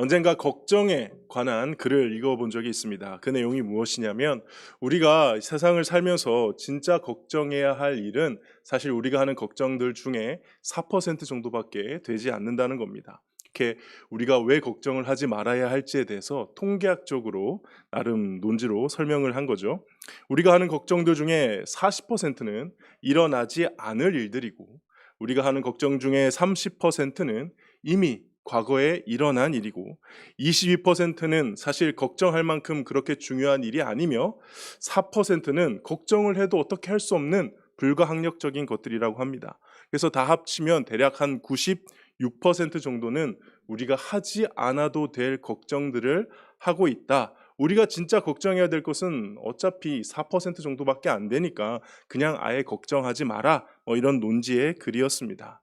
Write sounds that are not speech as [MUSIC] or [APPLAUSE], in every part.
언젠가 걱정에 관한 글을 읽어본 적이 있습니다. 그 내용이 무엇이냐면 우리가 세상을 살면서 진짜 걱정해야 할 일은 사실 우리가 하는 걱정들 중에 4% 정도밖에 되지 않는다는 겁니다. 이렇게 우리가 왜 걱정을 하지 말아야 할지에 대해서 통계학적으로 나름 논지로 설명을 한 거죠. 우리가 하는 걱정들 중에 40%는 일어나지 않을 일들이고 우리가 하는 걱정 중에 30%는 이미 과거에 일어난 일이고 22%는 사실 걱정할 만큼 그렇게 중요한 일이 아니며 4%는 걱정을 해도 어떻게 할 수 없는 불가항력적인 것들이라고 합니다. 그래서 다 합치면 대략 한 96% 정도는 우리가 하지 않아도 될 걱정들을 하고 있다. 우리가 진짜 걱정해야 될 것은 어차피 4% 정도밖에 안 되니까 그냥 아예 걱정하지 마라. 뭐 이런 논지의 글이었습니다.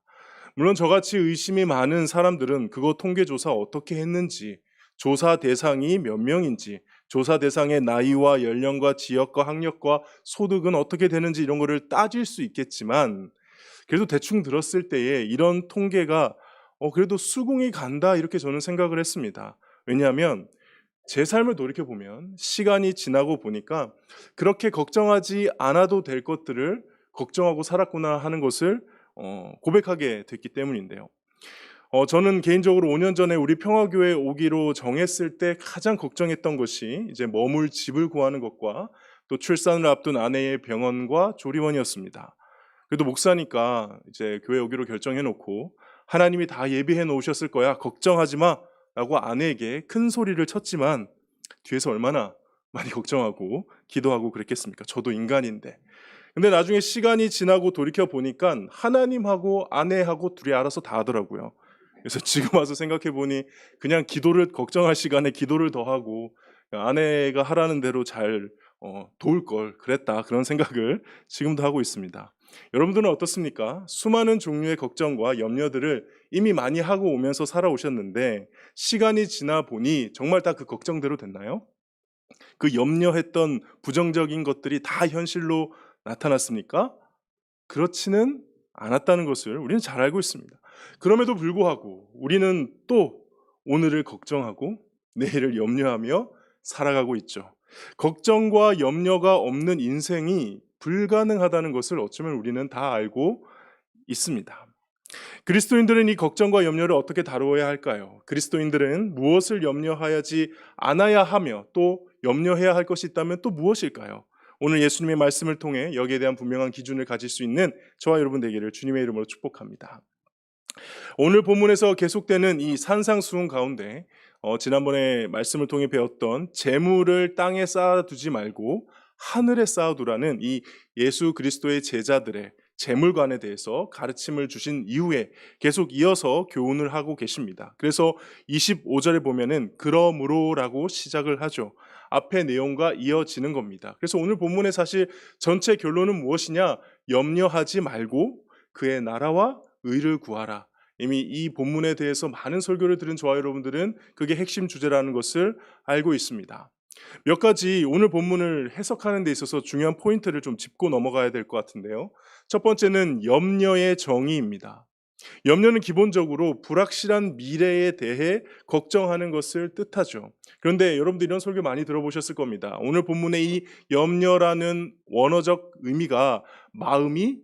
물론 저같이 의심이 많은 사람들은 그거 통계조사 어떻게 했는지, 조사 대상이 몇 명인지, 조사 대상의 나이와 연령과 지역과 학력과 소득은 어떻게 되는지 이런 거를 따질 수 있겠지만 그래도 대충 들었을 때에 이런 통계가 어 그래도 수긍이 간다 이렇게 저는 생각을 했습니다. 왜냐하면 제 삶을 돌이켜 보면 시간이 지나고 보니까 그렇게 걱정하지 않아도 될 것들을 걱정하고 살았구나 하는 것을 어, 고백하게 됐기 때문인데요. 어, 저는 개인적으로 5년 전에 우리 평화교회 오기로 정했을 때 가장 걱정했던 것이 이제 머물 집을 구하는 것과 또 출산을 앞둔 아내의 병원과 조리원이었습니다. 그래도 목사니까 이제 교회 오기로 결정해 놓고 하나님이 다 예비해 놓으셨을 거야. 걱정하지 마. 라고 아내에게 큰 소리를 쳤지만 뒤에서 얼마나 많이 [LAUGHS] 걱정하고 기도하고 그랬겠습니까? 저도 인간인데. 근데 나중에 시간이 지나고 돌이켜 보니까 하나님하고 아내하고 둘이 알아서 다 하더라고요. 그래서 지금 와서 생각해 보니 그냥 기도를 걱정할 시간에 기도를 더 하고 아내가 하라는 대로 잘 어, 도울 걸 그랬다 그런 생각을 지금도 하고 있습니다. 여러분들은 어떻습니까? 수많은 종류의 걱정과 염려들을 이미 많이 하고 오면서 살아오셨는데 시간이 지나 보니 정말 다 그 걱정대로 됐나요? 그 염려했던 부정적인 것들이 다 현실로 나타났습니까? 그렇지는 않았다는 것을 우리는 잘 알고 있습니다. 그럼에도 불구하고 우리는 또 오늘을 걱정하고 내일을 염려하며 살아가고 있죠. 걱정과 염려가 없는 인생이 불가능하다는 것을 어쩌면 우리는 다 알고 있습니다. 그리스도인들은 이 걱정과 염려를 어떻게 다루어야 할까요? 그리스도인들은 무엇을 염려하지 않아야 하며 또 염려해야 할 것이 있다면 또 무엇일까요? 오늘 예수님의 말씀을 통해 여기에 대한 분명한 기준을 가질 수 있는 저와 여러분 되기를 주님의 이름으로 축복합니다. 오늘 본문에서 계속되는 이 산상수훈 가운데 어, 지난번에 말씀을 통해 배웠던 재물을 땅에 쌓아두지 말고 하늘에 쌓아두라는 이 예수 그리스도의 제자들의 재물관에 대해서 가르침을 주신 이후에 계속 이어서 교훈을 하고 계십니다. 그래서 25절에 보면은 그러므로라고 시작을 하죠. 앞의 내용과 이어지는 겁니다. 그래서 오늘 본문의 사실 전체 결론은 무엇이냐? 염려하지 말고 그의 나라와 의를 구하라. 이미 이 본문에 대해서 많은 설교를 들은 저와 여러분들은 그게 핵심 주제라는 것을 알고 있습니다. 몇 가지 오늘 본문을 해석하는 데 있어서 중요한 포인트를 좀 짚고 넘어가야 될 것 같은데요. 첫 번째는 염려의 정의입니다. 염려는 기본적으로 불확실한 미래에 대해 걱정하는 것을 뜻하죠. 그런데 여러분들 이런 설교 많이 들어보셨을 겁니다. 오늘 본문의 이 염려라는 원어적 의미가 마음이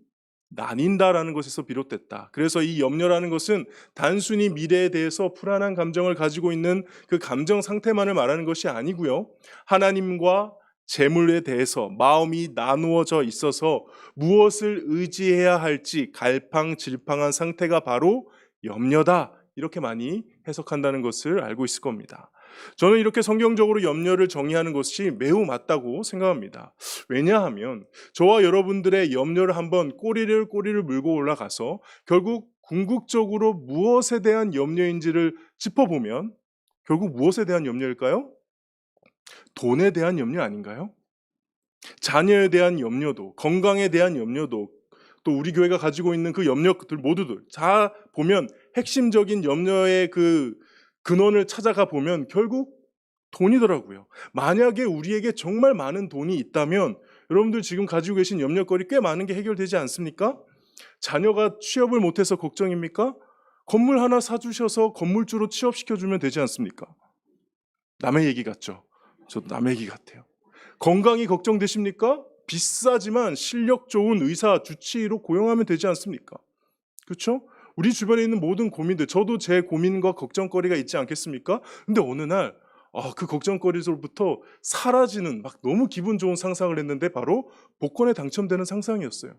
나뉜다라는 것에서 비롯됐다. 그래서 이 염려라는 것은 단순히 미래에 대해서 불안한 감정을 가지고 있는 그 감정 상태만을 말하는 것이 아니고요. 하나님과 재물에 대해서 마음이 나누어져 있어서 무엇을 의지해야 할지 갈팡질팡한 상태가 바로 염려다. 이렇게 많이 해석한다는 것을 알고 있을 겁니다. 저는 이렇게 성경적으로 염려를 정의하는 것이 매우 맞다고 생각합니다. 왜냐하면 저와 여러분들의 염려를 한번 꼬리를 꼬리를 물고 올라가서 결국 궁극적으로 무엇에 대한 염려인지를 짚어보면 결국 무엇에 대한 염려일까요? 돈에 대한 염려 아닌가요? 자녀에 대한 염려도, 건강에 대한 염려도, 또 우리 교회가 가지고 있는 그 염려들 모두들 다 보면 핵심적인 염려의 그 근원을 찾아가 보면 결국 돈이더라고요. 만약에 우리에게 정말 많은 돈이 있다면 여러분들 지금 가지고 계신 염려거리 꽤 많은 게 해결되지 않습니까? 자녀가 취업을 못해서 걱정입니까? 건물 하나 사주셔서 건물주로 취업시켜주면 되지 않습니까? 남의 얘기 같죠? 저도 남의 얘기 같아요. 건강이 걱정되십니까? 비싸지만 실력 좋은 의사, 주치의로 고용하면 되지 않습니까? 그렇죠? 우리 주변에 있는 모든 고민들, 저도 제 고민과 걱정거리가 있지 않겠습니까? 근데 어느 날, 아, 그 걱정거리로부터 사라지는 막 너무 기분 좋은 상상을 했는데 바로 복권에 당첨되는 상상이었어요.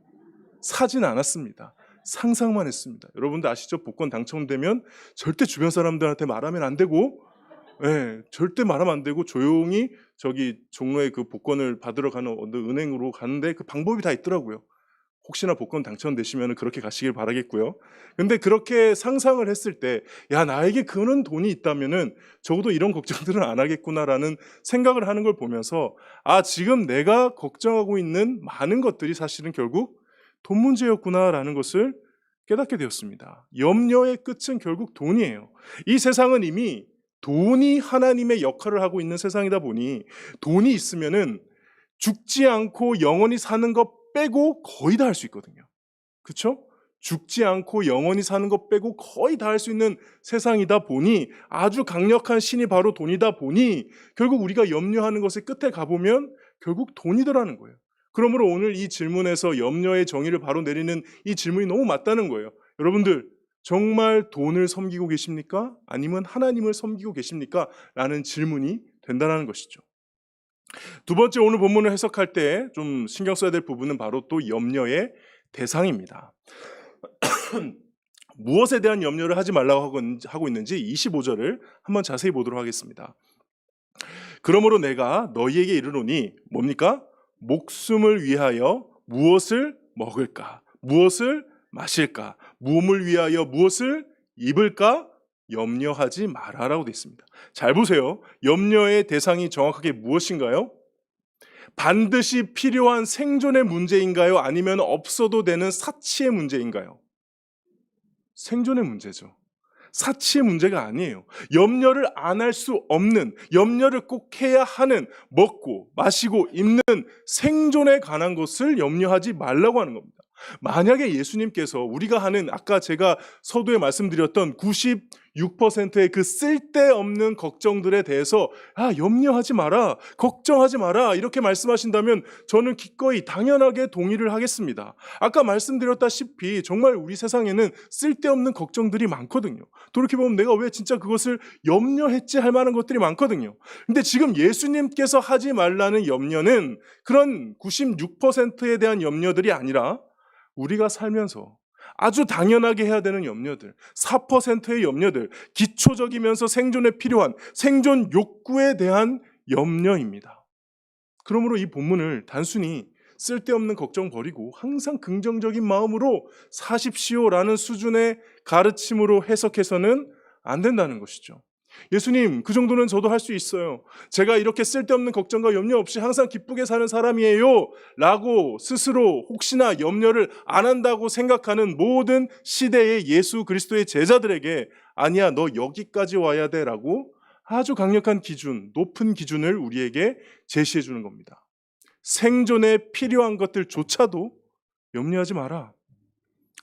사진 않았습니다. 상상만 했습니다. 여러분들 아시죠? 복권 당첨되면 절대 주변 사람들한테 말하면 안 되고, 예, 절대 말하면 안 되고 조용히 저기 종로에 그 복권을 받으러 가는 어느 은행으로 가는데 그 방법이 다 있더라고요. 혹시나 복권 당첨되시면 그렇게 가시길 바라겠고요. 근데 그렇게 상상을 했을 때, 야, 나에게 그런 돈이 있다면은 적어도 이런 걱정들은 안 하겠구나라는 생각을 하는 걸 보면서, 아, 지금 내가 걱정하고 있는 많은 것들이 사실은 결국 돈 문제였구나라는 것을 깨닫게 되었습니다. 염려의 끝은 결국 돈이에요. 이 세상은 이미 돈이 하나님의 역할을 하고 있는 세상이다 보니 돈이 있으면은 죽지 않고 영원히 사는 것 빼고 거의 다 할 수 있거든요. 그렇죠? 죽지 않고 영원히 사는 것 빼고 거의 다 할 수 있는 세상이다 보니 아주 강력한 신이 바로 돈이다 보니 결국 우리가 염려하는 것의 끝에 가보면 결국 돈이더라는 거예요. 그러므로 오늘 이 질문에서 염려의 정의를 바로 내리는 이 질문이 너무 맞다는 거예요. 여러분들 정말 돈을 섬기고 계십니까? 아니면 하나님을 섬기고 계십니까? 라는 질문이 된다는 것이죠. 두 번째 오늘 본문을 해석할 때 좀 신경 써야 될 부분은 바로 또 염려의 대상입니다. [CLEARS THROAT] 무엇에 대한 염려를 하지 말라고 하고 있는지 25절을 한번 자세히 보도록 하겠습니다. 그러므로 내가 너희에게 이르노니 뭡니까? 목숨을 위하여 무엇을 먹을까? 무엇을 마실까? 몸을 위하여 무엇을 입을까? 염려하지 마라라고 되어 있습니다. 잘 보세요. 염려의 대상이 정확하게 무엇인가요? 반드시 필요한 생존의 문제인가요? 아니면 없어도 되는 사치의 문제인가요? 생존의 문제죠. 사치의 문제가 아니에요. 염려를 안 할 수 없는, 염려를 꼭 해야 하는, 먹고, 마시고, 입는 생존에 관한 것을 염려하지 말라고 하는 겁니다. 만약에 예수님께서 우리가 하는 아까 제가 서두에 말씀드렸던 96%의 그 쓸데없는 걱정들에 대해서 아 염려하지 마라 걱정하지 마라 이렇게 말씀하신다면 저는 기꺼이 당연하게 동의를 하겠습니다. 아까 말씀드렸다시피 정말 우리 세상에는 쓸데없는 걱정들이 많거든요. 돌이켜 보면 내가 왜 진짜 그것을 염려했지 할 만한 것들이 많거든요. 근데 지금 예수님께서 하지 말라는 염려는 그런 96%에 대한 염려들이 아니라 우리가 살면서 아주 당연하게 해야 되는 염려들, 4%의 염려들, 기초적이면서 생존에 필요한 생존 욕구에 대한 염려입니다. 그러므로 이 본문을 단순히 쓸데없는 걱정 버리고 항상 긍정적인 마음으로 사십시오라는 수준의 가르침으로 해석해서는 안 된다는 것이죠. 예수님, 그 정도는 저도 할 수 있어요. 제가 이렇게 쓸데없는 걱정과 염려 없이 항상 기쁘게 사는 사람이에요. 라고 스스로 혹시나 염려를 안 한다고 생각하는 모든 시대의 예수 그리스도의 제자들에게 아니야, 너 여기까지 와야 돼. 라고 아주 강력한 기준, 높은 기준을 우리에게 제시해 주는 겁니다. 생존에 필요한 것들조차도 염려하지 마라.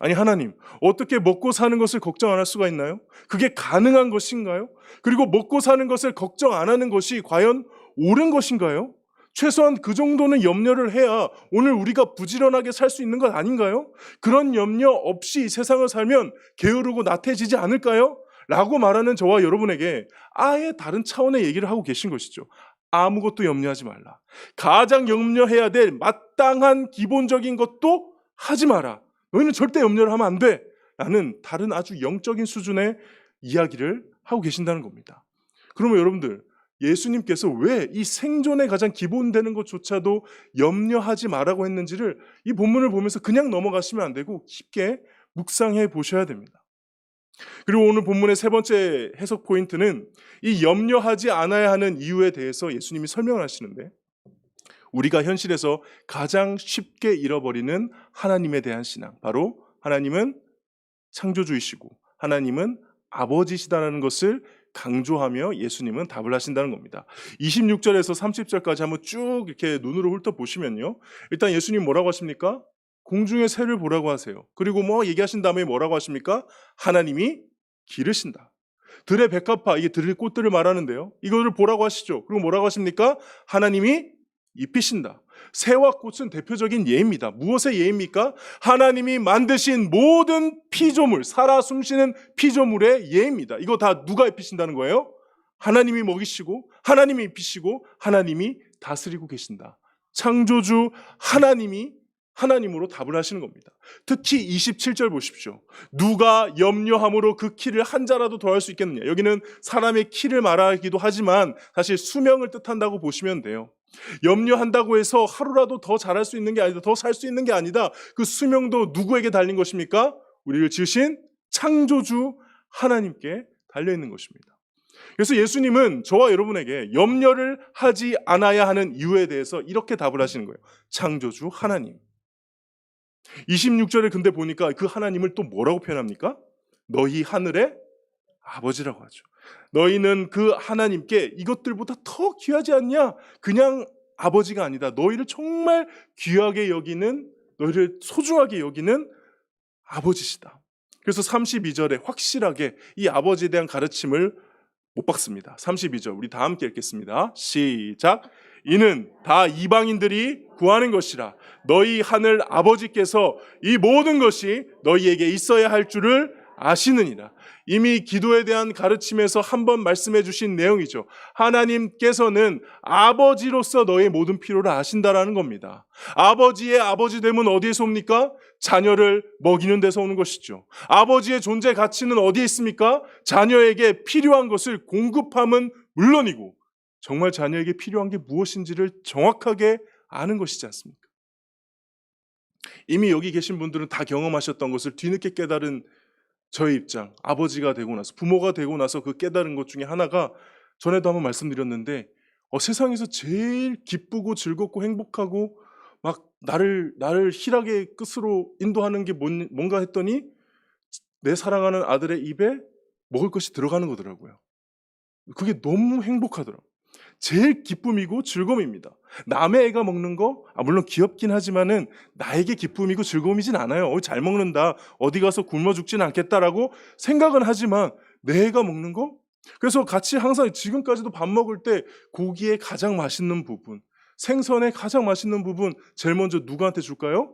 아니 하나님 어떻게 먹고 사는 것을 걱정 안 할 수가 있나요? 그게 가능한 것인가요? 그리고 먹고 사는 것을 걱정 안 하는 것이 과연 옳은 것인가요? 최소한 그 정도는 염려를 해야 오늘 우리가 부지런하게 살 수 있는 것 아닌가요? 그런 염려 없이 세상을 살면 게으르고 나태해지지 않을까요? 라고 말하는 저와 여러분에게 아예 다른 차원의 얘기를 하고 계신 것이죠. 아무것도 염려하지 말라. 가장 염려해야 될 마땅한 기본적인 것도 하지 마라. 너희는 절대 염려를 하면 안 돼. 라는 다른 아주 영적인 수준의 이야기를 하고 계신다는 겁니다. 그러면 여러분들, 예수님께서 왜 이 생존에 가장 기본되는 것조차도 염려하지 말라고 했는지를 이 본문을 보면서 그냥 넘어가시면 안 되고 깊게 묵상해 보셔야 됩니다. 그리고 오늘 본문의 세 번째 해석 포인트는 이 염려하지 않아야 하는 이유에 대해서 예수님이 설명을 하시는데 우리가 현실에서 가장 쉽게 잃어버리는 하나님에 대한 신앙. 바로 하나님은 창조주이시고 하나님은 아버지시다라는 것을 강조하며 예수님은 답을 하신다는 겁니다. 26절에서 30절까지 한번 쭉 이렇게 눈으로 훑어보시면요. 일단 예수님 뭐라고 하십니까? 공중의 새를 보라고 하세요. 그리고 뭐 얘기하신 다음에 뭐라고 하십니까? 하나님이 기르신다. 들의 백합화 이게 들의 꽃들을 말하는데요. 이거를 보라고 하시죠. 그리고 뭐라고 하십니까? 하나님이 입히신다. 새와 꽃은 대표적인 예입니다. 무엇의 예입니까? 하나님이 만드신 모든 피조물, 살아 숨쉬는 피조물의 예입니다. 이거 다 누가 입히신다는 거예요? 하나님이 먹이시고, 하나님이 입히시고, 하나님이 다스리고 계신다. 창조주 하나님이 하나님으로 답을 하시는 겁니다. 특히 27절 보십시오. 누가 염려함으로 그 키를 한 자라도 더할 수 있겠느냐. 여기는 사람의 키를 말하기도 하지만 사실 수명을 뜻한다고 보시면 돼요. 염려한다고 해서 하루라도 더 잘할 수 있는 게 아니다. 더 살 수 있는 게 아니다. 그 수명도 누구에게 달린 것입니까? 우리를 지으신 창조주 하나님께 달려 있는 것입니다. 그래서 예수님은 저와 여러분에게 염려를 하지 않아야 하는 이유에 대해서 이렇게 답을 하시는 거예요. 창조주 하나님. 26절에 근데 보니까 그 하나님을 또 뭐라고 표현합니까? 너희 하늘의 아버지라고 하죠. 너희는 그 하나님께 이것들보다 더 귀하지 않냐? 그냥 아버지가 아니다. 너희를 정말 귀하게 여기는, 너희를 소중하게 여기는 아버지시다. 그래서 32절에 확실하게 이 아버지에 대한 가르침을 못 박습니다. 32절 우리 다 함께 읽겠습니다. 시작. 이는 다 이방인들이 구하는 것이라 너희 하늘 아버지께서 이 모든 것이 너희에게 있어야 할 줄을 아시느니라. 이미 기도에 대한 가르침에서 한 번 말씀해 주신 내용이죠. 하나님께서는 아버지로서 너의 모든 필요를 아신다라는 겁니다. 아버지의 아버지 됨은 어디에서 옵니까? 자녀를 먹이는 데서 오는 것이죠. 아버지의 존재 가치는 어디에 있습니까? 자녀에게 필요한 것을 공급함은 물론이고 정말 자녀에게 필요한 게 무엇인지를 정확하게 아는 것이지 않습니까? 이미 여기 계신 분들은 다 경험하셨던 것을 뒤늦게 깨달은 저의 입장, 아버지가 되고 나서, 부모가 되고 나서 그 깨달은 것 중에 하나가 전에도 한번 말씀드렸는데, 어, 세상에서 제일 기쁘고 즐겁고 행복하고 막 나를, 나를 희락의 끝으로 인도하는 게 뭔, 뭔가 했더니 내 사랑하는 아들의 입에 먹을 것이 들어가는 거더라고요. 그게 너무 행복하더라고요. 제일 기쁨이고 즐거움입니다. 남의 애가 먹는 거, 아, 물론 귀엽긴 하지만은 나에게 기쁨이고 즐거움이진 않아요. 어, 잘 먹는다. 어디 가서 굶어 죽진 않겠다라고 생각은 하지만 내 애가 먹는 거? 그래서 같이 항상 지금까지도 밥 먹을 때 고기의 가장 맛있는 부분, 생선의 가장 맛있는 부분 제일 먼저 누구한테 줄까요?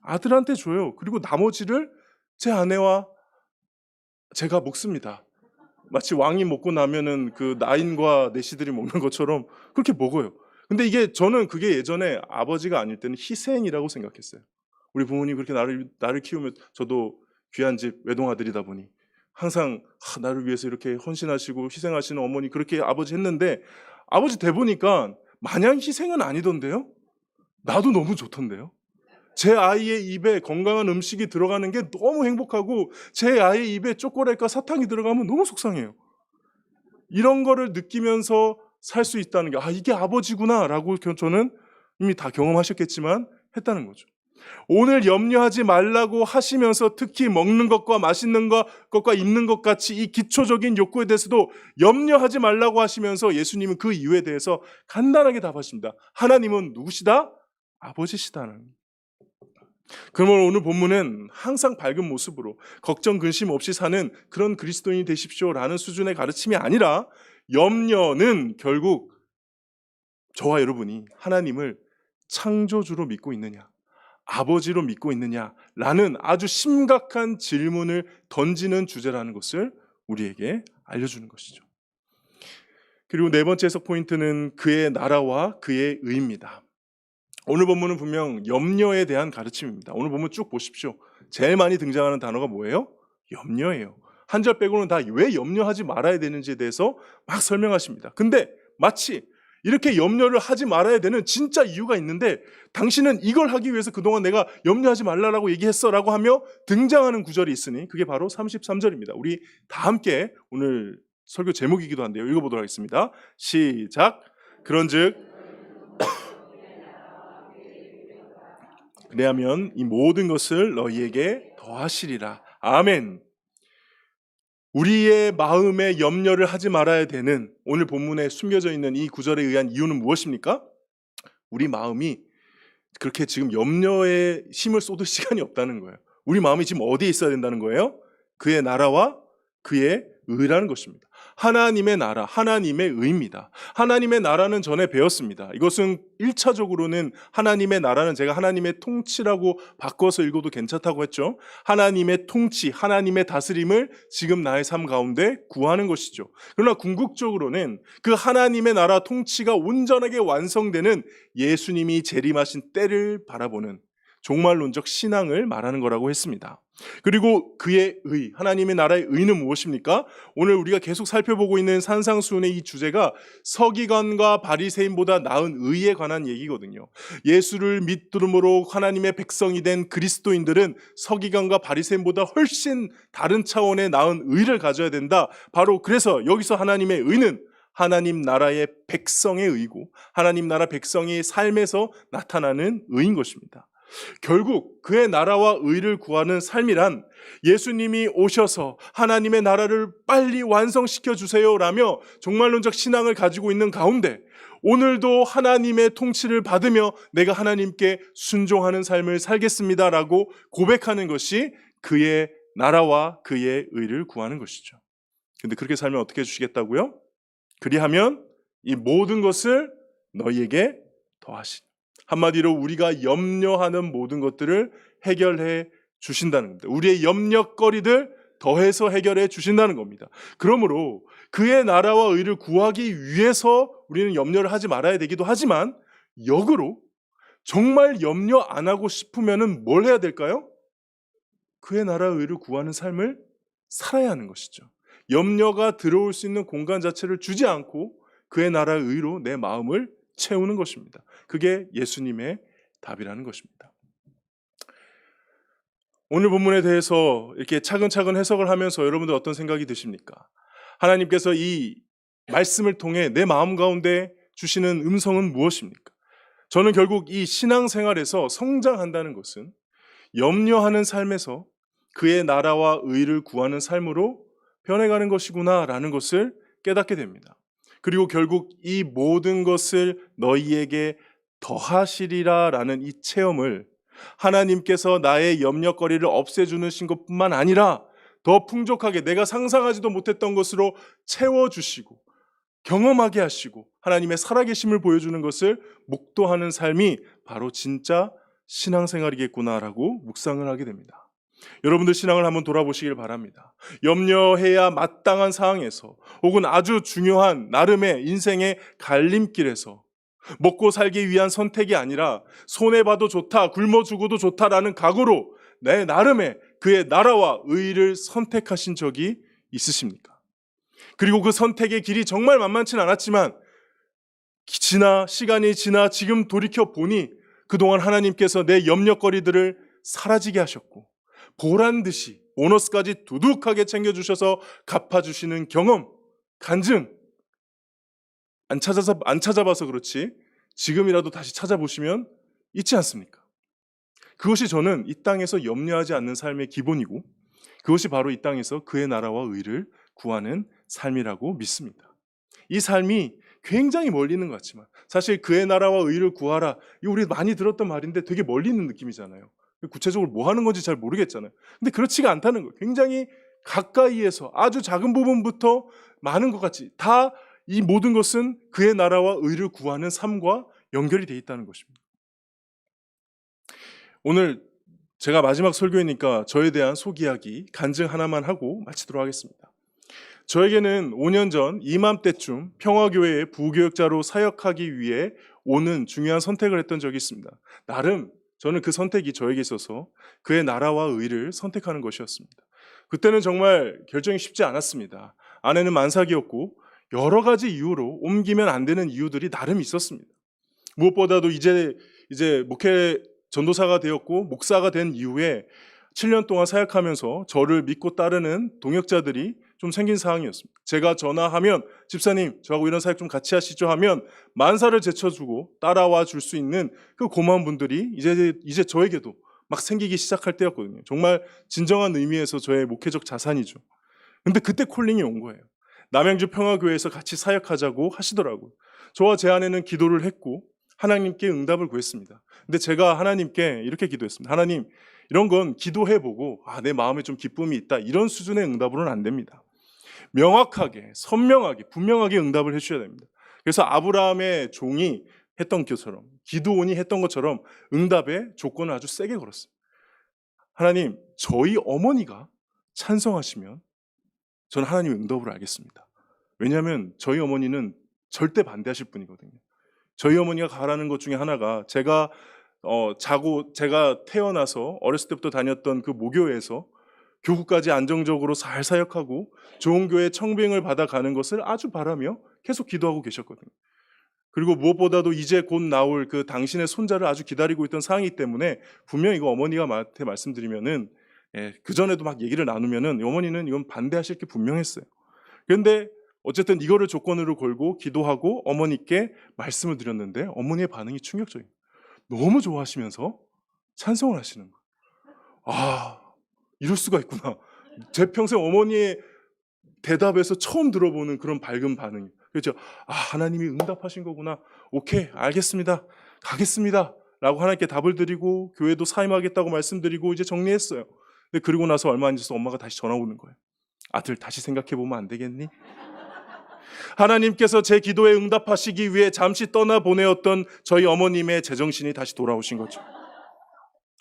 아들한테 줘요. 그리고 나머지를 제 아내와 제가 먹습니다. 마치 왕이 먹고 나면은 그 나인과 내시들이 먹는 것처럼 그렇게 먹어요. 근데 이게 저는 그게 예전에 아버지가 아닐 때는 희생이라고 생각했어요. 우리 부모님 그렇게 나를 나를 키우면 저도 귀한 집 외동아들이다 보니 항상 하, 나를 위해서 이렇게 헌신하시고 희생하시는 어머니 그렇게 아버지 했는데 아버지 돼 보니까 마냥 희생은 아니던데요. 나도 너무 좋던데요. 제 아이의 입에 건강한 음식이 들어가는 게 너무 행복하고 제 아이의 입에 초콜릿과 사탕이 들어가면 너무 속상해요. 이런 거를 느끼면서 살 수 있다는 게, 아, 이게 아버지구나 라고 저는 이미 다 경험하셨겠지만 했다는 거죠. 오늘 염려하지 말라고 하시면서 특히 먹는 것과 것, 것과 입는 것 같이 이 기초적인 욕구에 대해서도 염려하지 말라고 하시면서 예수님은 그 이유에 대해서 간단하게 답하십니다. 하나님은 누구시다? 아버지시다는. 그러면 오늘 본문은 항상 밝은 모습으로 걱정 근심 없이 사는 그런 그리스도인이 되십시오라는 수준의 가르침이 아니라 염려는 결국 저와 여러분이 하나님을 창조주로 믿고 있느냐, 아버지로 믿고 있느냐라는 아주 심각한 질문을 던지는 주제라는 것을 우리에게 알려주는 것이죠. 그리고 네 번째 해석 포인트는 그의 나라와 그의 의입니다. 오늘 본문은 분명 염려에 대한 가르침입니다. 오늘 본문 쭉 보십시오. 제일 많이 등장하는 단어가 뭐예요? 염려예요. 한 절 빼고는 다 왜 염려하지 말아야 되는지에 대해서 막 설명하십니다. 근데 마치 이렇게 염려를 하지 말아야 되는 진짜 이유가 있는데 당신은 이걸 하기 위해서 그동안 내가 염려하지 말라라고 얘기했어 라고 하며 등장하는 구절이 있으니 그게 바로 33절입니다. 우리 다 함께 오늘 설교 제목이기도 한데요. 읽어보도록 하겠습니다. 시작. 그런즉 [COUGHS] 그래야면 이 모든 것을 너희에게 더하시리라. 아멘. 우리의 마음에 염려를 하지 말아야 되는 오늘 본문에 숨겨져 있는 이 구절에 의한 이유는 무엇입니까? 우리 마음이 그렇게 지금 염려에 힘을 쏟을 [LAUGHS] 시간이 없다는 거예요. 우리 마음이 지금 어디에 있어야 된다는 거예요? 그의 나라와 그의 의라는 것입니다. 하나님의 나라, 하나님의 의입니다. 하나님의 나라는 전에 배웠습니다. 이것은 1차적으로는 하나님의 나라는 제가 하나님의 통치라고 바꿔서 읽어도 괜찮다고 했죠. 하나님의 통치, 하나님의 다스림을 지금 나의 삶 가운데 구하는 것이죠. 그러나 궁극적으로는 그 하나님의 나라 통치가 온전하게 완성되는 예수님이 재림하신 때를 바라보는 종말론적 신앙을 말하는 거라고 했습니다. 그리고 그의 의, 하나님의 나라의 의는 무엇입니까? 오늘 우리가 계속 살펴보고 있는 산상수훈의 이 주제가 서기관과 바리새인보다 나은 의에 관한 얘기거든요. 예수를 믿음으로 하나님의 백성이 된 그리스도인들은 서기관과 바리새인보다 훨씬 다른 차원의 나은 의를 가져야 된다. 바로 그래서 여기서 하나님의 의는 하나님 나라의 백성의 의고 하나님 나라 백성의 삶에서 나타나는 의인 것입니다. 결국 그의 나라와 의를 구하는 삶이란 예수님이 오셔서 하나님의 나라를 빨리 완성시켜 주세요라며 종말론적 신앙을 가지고 있는 가운데 오늘도 하나님의 통치를 받으며 내가 하나님께 순종하는 삶을 살겠습니다라고 고백하는 것이 그의 나라와 그의 의를 구하는 것이죠. 근데 그렇게 살면 어떻게 해주시겠다고요? 그리하면 이 모든 것을 너희에게 더하시니. 한마디로 우리가 염려하는 모든 것들을 해결해 주신다는 겁니다. 우리의 염려거리들 더해서 해결해 주신다는 겁니다. 그러므로 그의 나라와 의를 구하기 위해서 우리는 염려를 하지 말아야 되기도 하지만 역으로 정말 염려 안 하고 싶으면은 뭘 해야 될까요? 그의 나라의 의를 구하는 삶을 살아야 하는 것이죠. 염려가 들어올 수 있는 공간 자체를 주지 않고 그의 나라의 의로 내 마음을 채우는 것입니다. 그게 예수님의 답이라는 것입니다. 오늘 본문에 대해서 이렇게 차근차근 해석을 하면서 여러분들 어떤 생각이 드십니까? 하나님께서 이 말씀을 통해 내 마음 가운데 주시는 음성은 무엇입니까? 저는 결국 이 신앙생활에서 성장한다는 것은 염려하는 삶에서 그의 나라와 의를 구하는 삶으로 변해가는 것이구나라는 것을 깨닫게 됩니다. 그리고 결국 이 모든 것을 너희에게 더하시리라 라는 이 체험을 하나님께서 나의 염려거리를 없애주는 것뿐만 아니라 더 풍족하게 내가 상상하지도 못했던 것으로 채워주시고 경험하게 하시고 하나님의 살아계심을 보여주는 것을 목도하는 삶이 바로 진짜 신앙생활이겠구나라고 묵상을 하게 됩니다. 여러분들 신앙을 한번 돌아보시길 바랍니다. 염려해야 마땅한 상황에서 혹은 아주 중요한 나름의 인생의 갈림길에서 먹고 살기 위한 선택이 아니라 손해봐도 좋다, 굶어 죽어도 좋다라는 각오로 내 나름의 그의 나라와 의를 선택하신 적이 있으십니까? 그리고 그 선택의 길이 정말 만만치 않았지만 지나 시간이 지나 지금 돌이켜 보니 그동안 하나님께서 내 염려거리들을 사라지게 하셨고 보란 듯이 보너스까지 두둑하게 챙겨주셔서 갚아주시는 경험, 간증 안 찾아서 안 찾아봐서 그렇지 지금이라도 다시 찾아보시면 있지 않습니까? 그것이 저는 이 땅에서 염려하지 않는 삶의 기본이고 그것이 바로 이 땅에서 그의 나라와 의를 구하는 삶이라고 믿습니다. 이 삶이 굉장히 멀리 있는 것 같지만 사실 그의 나라와 의를 구하라 이 우리 많이 들었던 말인데 되게 멀리 있는 느낌이잖아요. 구체적으로 뭐 하는 건지 잘 모르겠잖아요. 근데 그렇지가 않다는 거예요. 굉장히 가까이에서 아주 작은 부분부터 많은 것 같이 다 이 모든 것은 그의 나라와 의를 구하는 삶과 연결이 돼 있다는 것입니다. 오늘 제가 마지막 설교이니까 저에 대한 소기야기 간증 하나만 하고 마치도록 하겠습니다. 저에게는 5년 전 이맘때쯤 평화교회의 부교역자로 사역하기 위해 오는 중요한 선택을 했던 적이 있습니다. 나름 저는 그 선택이 저에게 있어서 그의 나라와 의를 선택하는 것이었습니다. 그때는 정말 결정이 쉽지 않았습니다. 아내는 만삭이었고 여러 가지 이유로 옮기면 안 되는 이유들이 나름 있었습니다. 무엇보다도 이제 이제 목회 전도사가 되었고 목사가 된 이후에 7년 동안 사역하면서 저를 믿고 따르는 동역자들이 좀 생긴 상황이었습니다. 제가 전화하면 집사님 저하고 이런 사역 좀 같이 하시죠 하면 만사를 제쳐주고 따라와 줄 수 있는 그 고마운 분들이 이제 이제 저에게도 막 생기기 시작할 때였거든요. 정말 진정한 의미에서 저의 목회적 자산이죠. 근데 그때 콜링이 온 거예요. 남양주 평화교회에서 같이 사역하자고 하시더라고요. 저와 제 아내는 기도를 했고 하나님께 응답을 구했습니다. 근데 제가 하나님께 이렇게 기도했습니다. 하나님, 이런 건 기도해보고, 아, 내 마음에 좀 기쁨이 있다. 이런 수준의 응답으로는 안 됩니다. 명확하게, 선명하게, 분명하게 응답을 해주셔야 됩니다. 그래서 아브라함의 종이 했던 것처럼, 기도원이 했던 것처럼 응답의 조건을 아주 세게 걸었어요. 하나님, 저희 어머니가 찬성하시면 저는 하나님의 응답을 알겠습니다. 왜냐하면 저희 어머니는 절대 반대하실 분이거든요. 저희 어머니가 가라는 것 중에 하나가 제가 어, 자고 제가 태어나서 어렸을 때부터 다녔던 그 모교회에서 교구까지 안정적으로 잘 사역하고 좋은 교회 청빙을 받아가는 것을 아주 바라며 계속 기도하고 계셨거든요. 그리고 무엇보다도 이제 곧 나올 그 당신의 손자를 아주 기다리고 있던 상황이기 때문에 분명 이거 어머니가 한테 말씀드리면은 예, 그 전에도 막 얘기를 나누면은 어머니는 이건 반대하실 게 분명했어요. 그런데 어쨌든 이거를 조건으로 걸고 기도하고 어머니께 말씀을 드렸는데 어머니의 반응이 충격적이에요. 너무 좋아하시면서 찬성을 하시는 거예요. 아, 이럴 수가 있구나. 제 평생 어머니의 대답에서 처음 들어보는 그런 밝은 반응이에요. 그렇죠? 아, 하나님이 응답하신 거구나. 오케이, 알겠습니다. 가겠습니다. 라고 하나님께 답을 드리고 교회도 사임하겠다고 말씀드리고 이제 정리했어요. 근데 그리고 나서 얼마 안 지나서 엄마가 다시 전화 오는 거예요. 아들 다시 생각해 보면 안 되겠니? 하나님께서 제 기도에 응답하시기 위해 잠시 떠나 보내었던 저희 어머님의 제정신이 다시 돌아오신 거죠.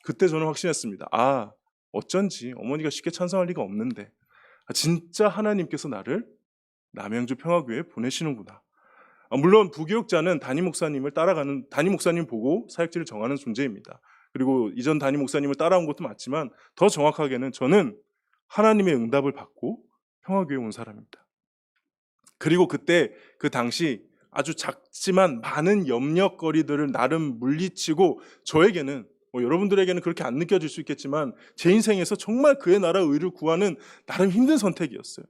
그때 저는 확신했습니다. 아, 어쩐지 어머니가 쉽게 찬성할 리가 없는데 아, 진짜 하나님께서 나를 남양주 평화교회에 보내시는구나. 아, 물론 부교육자는 담임 목사님을 따라가는 담임 목사님 보고 사역지를 정하는 존재입니다. 그리고 이전 담임 목사님을 따라온 것도 맞지만 더 정확하게는 저는 하나님의 응답을 받고 평화교회에 온 사람입니다. 그리고 그때 그 당시 아주 작지만 많은 염려거리들을 나름 물리치고 저에게는 뭐 여러분들에게는 그렇게 안 느껴질 수 있겠지만 제 인생에서 정말 그의 나라 의를 구하는 나름 힘든 선택이었어요.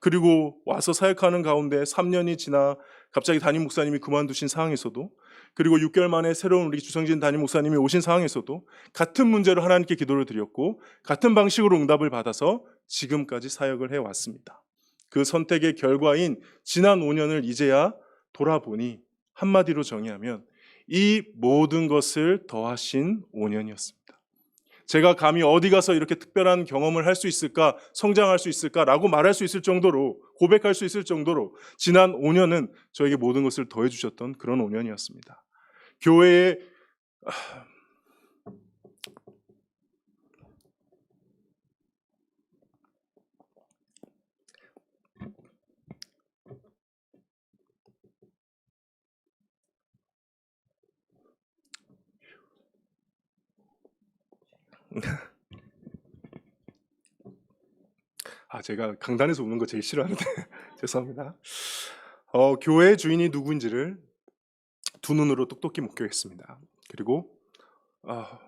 그리고 와서 사역하는 가운데 3년이 지나 갑자기 담임 목사님이 그만두신 상황에서도 그리고 6개월 만에 새로운 우리 주성진 담임 목사님이 오신 상황에서도 같은 문제로 하나님께 기도를 드렸고 같은 방식으로 응답을 받아서 지금까지 사역을 해 왔습니다. 그 선택의 결과인 지난 5년을 이제야 돌아보니 한마디로 정의하면 이 모든 것을 더하신 5년이었습니다. 제가 감히 어디 가서 이렇게 특별한 경험을 할 수 있을까, 성장할 수 있을까라고 말할 수 있을 정도로, 고백할 수 있을 정도로 지난 5년은 저에게 모든 것을 더해 주셨던 그런 5년이었습니다. 교회에 아, 제가 강단에서 우는 거 제일 싫어하는데 [LAUGHS] 죄송합니다. 어, 교회 주인이 누구인지를 두 눈으로 똑똑히 목격했습니다. 그리고 아,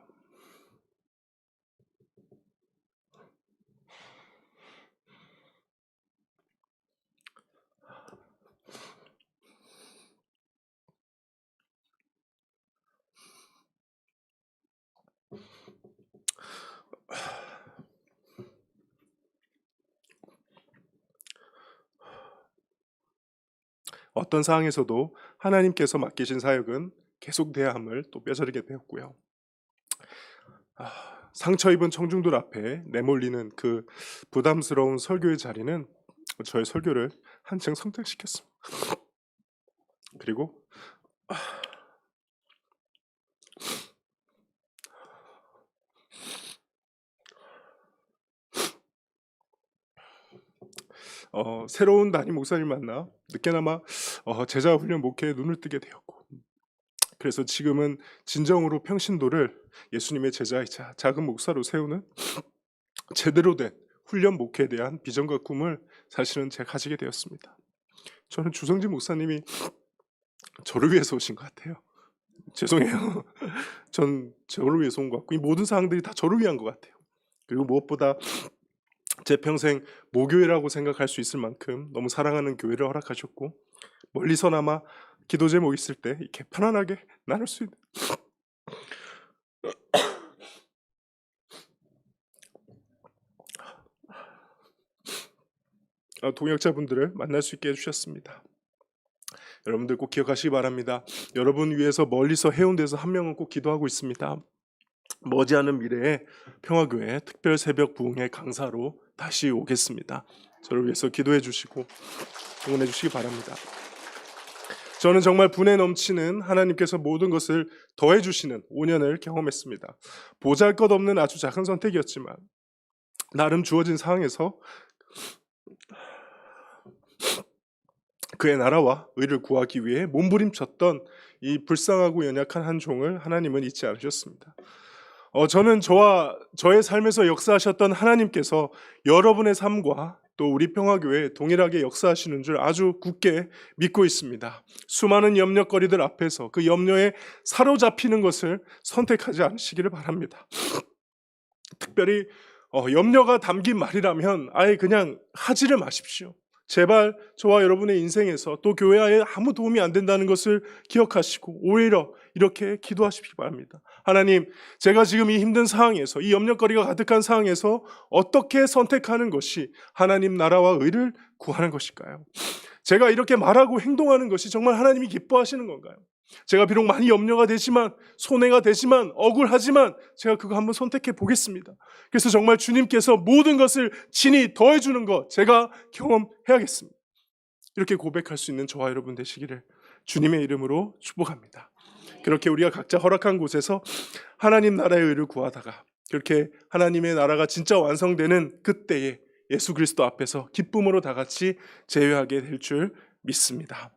어떤 상황에서도 하나님께서 맡기신 사역은 계속돼야 함을 또 뼈저리게 되었고요. 아, 상처 입은 청중들 앞에 내몰리는 그 부담스러운 설교의 자리는 저의 설교를 한층 성장시켰습니다. [LAUGHS] 그리고 아, 어, 새로운 담임 목사님 만나 늦게나마 어, 제자 훈련 목회에 눈을 뜨게 되었고 그래서 지금은 진정으로 평신도를 예수님의 제자이자 작은 목사로 세우는 제대로 된 훈련 목회에 대한 비전과 꿈을 사실은 제가 가지게 되었습니다. 저는 주성진 목사님이 저를 위해서 오신 것 같아요. 죄송해요. [LAUGHS] 전 저를 위해서 온 것 같고 이 모든 사항들이 다 저를 위한 것 같아요. 그리고 무엇보다 제 평생 모교회라고 생각할 수 있을 만큼 너무 사랑하는 교회를 허락하셨고 멀리서나마 기도 제목 있을 때 이렇게 편안하게 나눌 수 있는 아, 동역자분들을 만날 수 있게 해주셨습니다. 여러분들 꼭 기억하시기 바랍니다. 여러분 위해서 멀리서 해운대에서 한 명은 꼭 기도하고 있습니다. 머지않은 미래에 평화교회 특별 새벽 부흥의 강사로 다시 오겠습니다. 저를 위해서 기도해 주시고 응원해 주시기 바랍니다. 저는 정말 분에 넘치는 하나님께서 모든 것을 더해 주시는 5년을 경험했습니다. 보잘 것 없는 아주 작은 선택이었지만 나름 주어진 상황에서 그의 나라와 의를 구하기 위해 몸부림쳤던 이 불쌍하고 연약한 한 종을 하나님은 잊지 않으셨습니다. 어, 저는 저와 저의 삶에서 역사하셨던 하나님께서 여러분의 삶과 또 우리 평화교회에 동일하게 역사하시는 줄 아주 굳게 믿고 있습니다. 수많은 염려거리들 앞에서 그 염려에 사로잡히는 것을 선택하지 않으시기를 바랍니다. [SNIFFS] 특별히 어, 염려가 담긴 말이라면 아예 그냥 하지를 마십시오. 제발 저와 여러분의 인생에서 또 교회에 아무 도움이 안 된다는 것을 기억하시고 오히려 이렇게 기도하시기 바랍니다. 하나님, 제가 지금 이 힘든 상황에서 이 염려거리가 가득한 상황에서 어떻게 선택하는 것이 하나님 나라와 의를 구하는 것일까요? 제가 이렇게 말하고 행동하는 것이 정말 하나님이 기뻐하시는 건가요? 제가 비록 많이 염려가 되지만 손해가 되지만 억울하지만 제가 그거 한번 선택해 보겠습니다. 그래서 정말 주님께서 모든 것을 진히 더해 주는 것 제가 경험해야겠습니다. 이렇게 고백할 수 있는 저와 여러분 되시기를 주님의 이름으로 축복합니다. 그렇게 우리가 각자 허락한 곳에서 하나님 나라의 의를 구하다가 그렇게 하나님의 나라가 진짜 완성되는 그때에 예수 그리스도 앞에서 기쁨으로 다 같이 제외하게 될 줄 믿습니다.